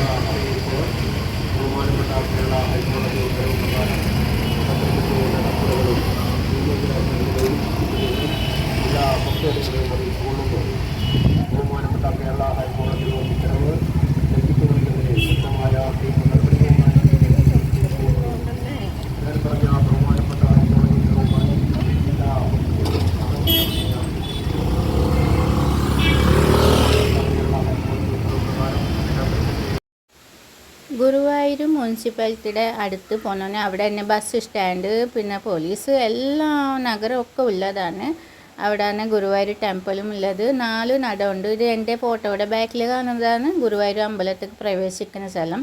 uh, മുനിസിപ്പാലിറ്റിയുടെ അടുത്ത് പോകണമെങ്കിൽ അവിടെ തന്നെ ബസ് സ്റ്റാൻഡ് പിന്നെ പോലീസ് എല്ലാ നഗരമൊക്കെ ഉള്ളതാണ്. അവിടെ തന്നെ ഗുരുവായൂർ ടെമ്പിളും ഉള്ളത്. നാല് നടമുണ്ട് ഇത് എന്റെ ഫോട്ടോയുടെ ബാക്കിൽ കാണുന്നതാണ് ഗുരുവായൂർ അമ്പലത്തിൽ പ്രവേശിക്കുന്ന സ്ഥലം.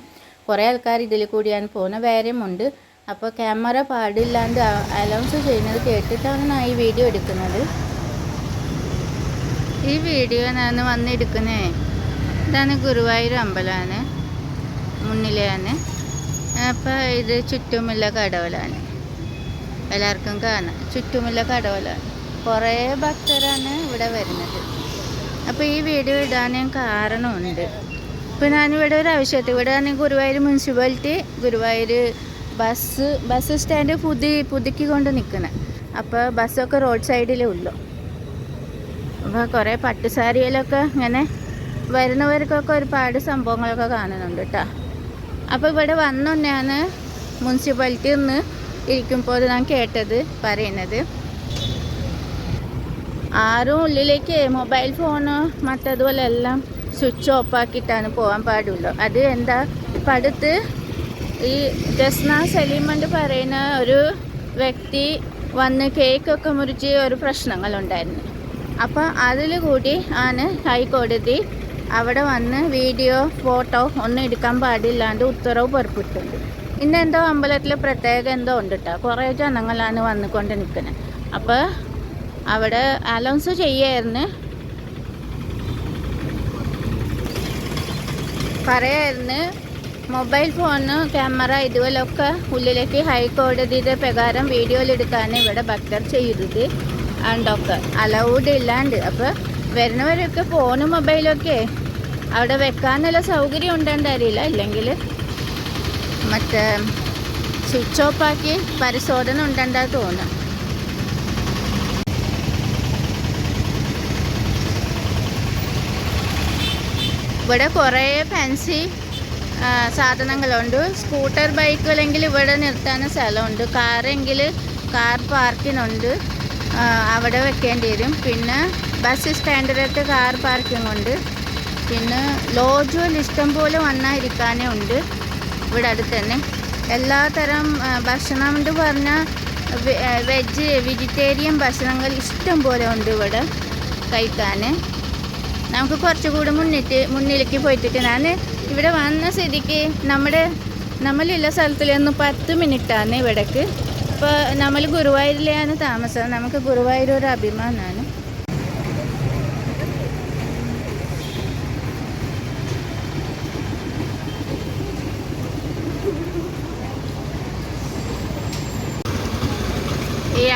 കുറേ ആൾക്കാർ ഇതിൽ കൂടിയാണ് പോകുന്നത്. വേറെയും ഉണ്ട്. അപ്പോൾ ക്യാമറ പാടില്ലാണ്ട് അലൗൺസ് ചെയ്യുന്നത് കേട്ടിട്ടാണ് ഞാൻ ഈ വീഡിയോ എടുക്കുന്നത്. ഈ വീഡിയോ ഞാൻ വന്നെടുക്കുന്നേ ഇതാണ് ഗുരുവായൂർ അമ്പലമാണ്. മുന്നിലാണ് അപ്പോൾ ഇത് ചുറ്റുമുള്ള കടവലാണ്. എല്ലാവർക്കും കാണാം. ചുറ്റുമുള്ള കടവലാണ്. കുറേ ഭക്തരാണ് ഇവിടെ വരുന്നത്. അപ്പോൾ ഈ വീഡിയോ ഇടാൻ കാരണമുണ്ട്. ഇപ്പോൾ ഞാനിവിടെ ഒരു ആവശ്യത്തിൽ ഇവിടെ ആണെങ്കിൽ Guruvayur municipality Guruvayur bus bus stand പുതി പുതുക്കിക്കൊണ്ട് നിൽക്കുന്നത് അപ്പോൾ ബസ്സൊക്കെ റോഡ് സൈഡിലേ ഉള്ളൂ. അപ്പോൾ കുറേ പട്ടുസാരിയിലൊക്കെ ഇങ്ങനെ വരുന്നവർക്കൊക്കെ ഒരുപാട് സംഭവങ്ങളൊക്കെ കാണുന്നുണ്ട് കേട്ടോ അപ്പോൾ ഇവിടെ വന്നുകൊണ്ടാണ് മുനിസിപ്പാലിറ്റി നിന്ന് ഇരിക്കുമ്പോൾ ഞാൻ കേട്ടത് പറയുന്നത്. ആരും ഉള്ളിലേക്ക് മൊബൈൽ ഫോണ് മറ്റതുപോലെ എല്ലാം സ്വിച്ച് ഓഫ് ആക്കിയിട്ടാണ് പോകാൻ പാടുള്ളൂ. അത് എന്താ? പടുത്ത് ഈ ജസ്ന സലീമണ്ട് പറയുന്ന ഒരു വ്യക്തി വന്ന് കേക്കൊക്കെ മുറിച്ച് ഒരു പ്രശ്നങ്ങളുണ്ടായിരുന്നു. അപ്പോൾ അതിൽ കൂടി ആണ് ഹൈക്കോടതി അവിടെ വന്ന് വീഡിയോ ഫോട്ടോ ഒന്നും എടുക്കാൻ പാടില്ലാണ്ട് ഉത്തരവ് പുറപ്പെട്ടുണ്ട് ഇന്നെന്തോ അമ്പലത്തിൽ പ്രത്യേകം എന്തോ ഉണ്ട് കേട്ടോ കുറേ ജനങ്ങളാണ് വന്നുകൊണ്ട് നിൽക്കുന്നത് അപ്പോൾ അവിടെ അലൗൺസ് ചെയ്യായിരുന്നു. പറയായിരുന്നു മൊബൈൽ ഫോണ് ക്യാമറ ഇതുപോലൊക്കെ ഉള്ളിലേക്ക് ഹൈക്കോടതിയുടെ പ്രകാരം വീഡിയോയിലെടുക്കാൻ ഇവിടെ ഭക്തർ ചെയ്തത്. ഉണ്ടൊക്കെ അലൗഡ് ഇല്ലാണ്ട്. അപ്പോൾ വരുന്നവരൊക്കെ ഫോണും മൊബൈലൊക്കെ അവിടെ വെക്കാനുള്ള സൗകര്യം ഉണ്ടെന്ന് അറിയില്ല ഇല്ലെങ്കിൽ മറ്റേ സ്വിച്ച് ഓഫ് ആക്കി പരിശോധന ഉണ്ടെന്നാ തോന്നുന്നു. ഇവിടെ കുറേ ഫാൻസി സാധനങ്ങളുണ്ട്. സ്കൂട്ടർ ബൈക്കുകളെങ്കിൽ ഇവിടെ നിർത്താൻ സ്ഥലമുണ്ട്. കാറെങ്കിൽ കാർ പാർക്കിനുണ്ട്. അവിടെ വെക്കേണ്ടി വരും. പിന്നെ ബസ് സ്റ്റാൻഡിലത്തെ കാർ പാർക്കിംഗ് ഉണ്ട് പിന്നെ ഇഷ്ടം പോലെ വന്നായിരിക്കാനേ ഉണ്ട്. ഇവിടെ അടുത്ത് തന്നെ. എല്ലാ തരം ഭക്ഷണം എന്ന് പറഞ്ഞാൽ വെജ് വെജിറ്റേറിയൻ ഭക്ഷണങ്ങൾ ഇഷ്ടം പോലെ ഉണ്ട് ഇവിടെ കഴിക്കാൻ. നമുക്ക് കുറച്ചുകൂടി മുന്നിട്ട് മുന്നിലേക്ക് പോയിട്ടിട്ട് ഞാൻ ഇവിടെ വന്ന സ്ഥിതിക്ക് നമ്മുടെ നമ്മളുള്ള സ്ഥലത്തിൽ പത്ത് മിനിറ്റാണ് ഇവിടേക്ക്. ഇപ്പോൾ നമ്മൾ ഗുരുവായൂരിലാണ് താമസം. നമുക്ക് ഗുരുവായൂർ ഒരു അഭിമാനമാണ്.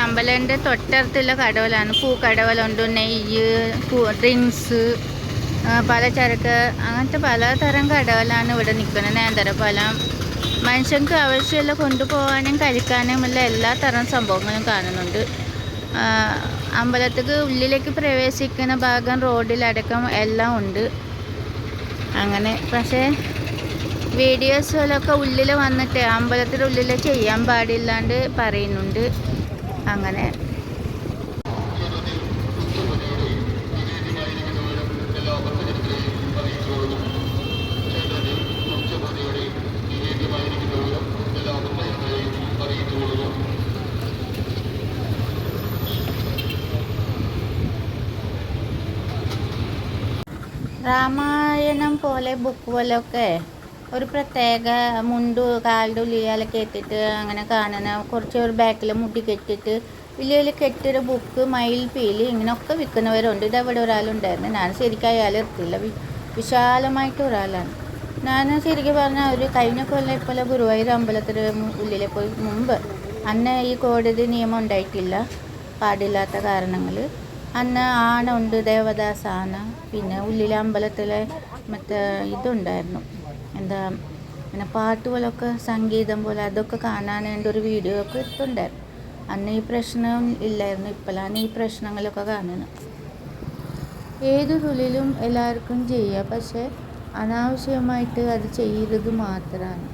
ഈ അമ്പലന്റെ തൊട്ടടുത്തുള്ള കടവലാണ്. പൂക്കടവലുണ്ട് നെയ്യ് പൂ ഡ്രിങ്ക്സ് പലചരക്ക് അങ്ങനത്തെ പലതരം കടവലാണ് ഇവിടെ നിൽക്കുന്നത്. നേന്ത്രഫലം മനുഷ്യർക്ക് ആവശ്യമുള്ള കൊണ്ടുപോകാനും കഴിക്കാനും ഉള്ള എല്ലാ തരം സംഭവങ്ങളും കാണുന്നുണ്ട്. അമ്പലത്തിക്ക് ഉള്ളിലേക്ക് പ്രവേശിക്കുന്ന ഭാഗം റോഡിലടക്കം എല്ലാം ഉണ്ട്. അങ്ങനെ പക്ഷേ വീഡിയോസുകളൊക്കെ ഉള്ളിൽ വന്നിട്ട് അമ്പലത്തിന്റെ ഉള്ളിൽ ചെയ്യാൻ പാടില്ലാണ്ട് പറയുന്നുണ്ട്. അങ്ങനെ. രാമായണം പോലെ ബുക്ക് പോലെയൊക്കെ ഒരു പ്രത്യേക മുണ്ടു കാലിന്റെ ഉള്ളിലൊക്കെ ഇട്ടിട്ട് അങ്ങനെ കാണുന്ന കുറച്ച് ഒരു ബാക്കിൽ മുടി കെട്ടിട്ട് വലിയ കെട്ടിയൊരു ബുക്ക് മയിൽ പീലി ഇങ്ങനെയൊക്കെ വിൽക്കുന്നവരുണ്ട്. ഇത് അവിടെ ഒരാളുണ്ടായിരുന്നു. ഞാൻ ശരിക്കും അയാൾ എത്തില്ല വിശാലമായിട്ട് ഒരാളാണ്. ഞാൻ ശരിക്കും പറഞ്ഞാൽ ഒരു കഴിഞ്ഞ കൊല്ലം ഇപ്പോൾ ഗുരുവായൂർ അമ്പലത്തിൽ ഉള്ളിൽ പോയി മുമ്പ് അന്ന് ഈ കോടതി നിയമം ഉണ്ടായിട്ടില്ല. പാടില്ലാത്ത കാരണങ്ങൾ അന്ന് ആണുണ്ട് ദേവദാസ് ആന പിന്നെ ഉള്ളിലെ അമ്പലത്തിലെ മറ്റേ ഇതുണ്ടായിരുന്നു. എന്താ പിന്നെ പാട്ട് പോലൊക്കെ സംഗീതം പോലെ അതൊക്കെ കാണാൻ വേണ്ടി ഒരു വീഡിയോ ഒക്കെ ഇട്ടുണ്ടായിരുന്നു അന്ന് ഈ പ്രശ്നം ഇല്ലായിരുന്നു ഇപ്പോഴാണ് ഈ പ്രശ്നങ്ങളൊക്കെ കാണുന്നത്. ഏത് തൊഴിലും എല്ലാവർക്കും ചെയ്യാം പക്ഷേ അനാവശ്യമായിട്ട് അത് ചെയ്യരുത് മാത്രമാണ്.